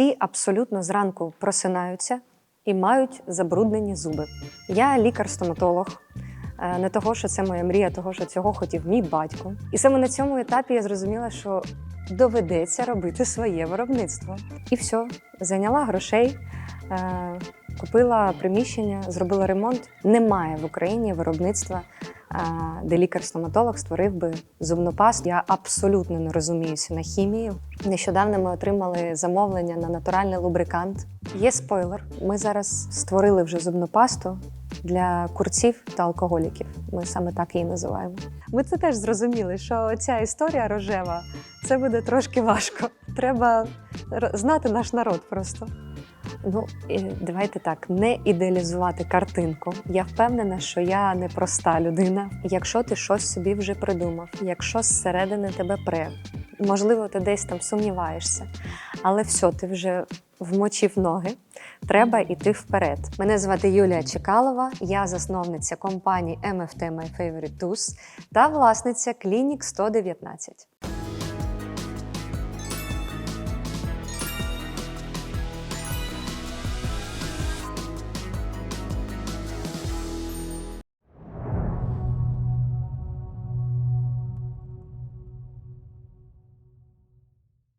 Всі абсолютно зранку просинаються і мають забруднені зуби. Я лікар-стоматолог. Е, Не того, що це моя мрія, того, що цього хотів мій батько. І саме на цьому етапі я зрозуміла, що доведеться робити своє виробництво. І все, зайняла грошей, е, купила приміщення, зробила ремонт. Немає в Україні виробництва, де лікар-стоматолог створив би зубну пасту. Я абсолютно не розуміюся на хімії. Нещодавно ми отримали замовлення на натуральний лубрикант. Є спойлер. Ми зараз створили вже зубну пасту для курців та алкоголіків. Ми саме так її називаємо. Ми це теж зрозуміли, що ця історія рожева це буде трошки важко. Треба знати наш народ просто. Ну, давайте так, не ідеалізувати картинку. Я впевнена, що я не проста людина. Якщо ти щось собі вже придумав, якщо зсередини тебе пре, можливо, ти десь там сумніваєшся, але все, ти вже вмочив ноги. Треба йти вперед. Мене звати Юлія Чекалова, я засновниця компанії MFT My Favorite Tools та власниця Clinic 119.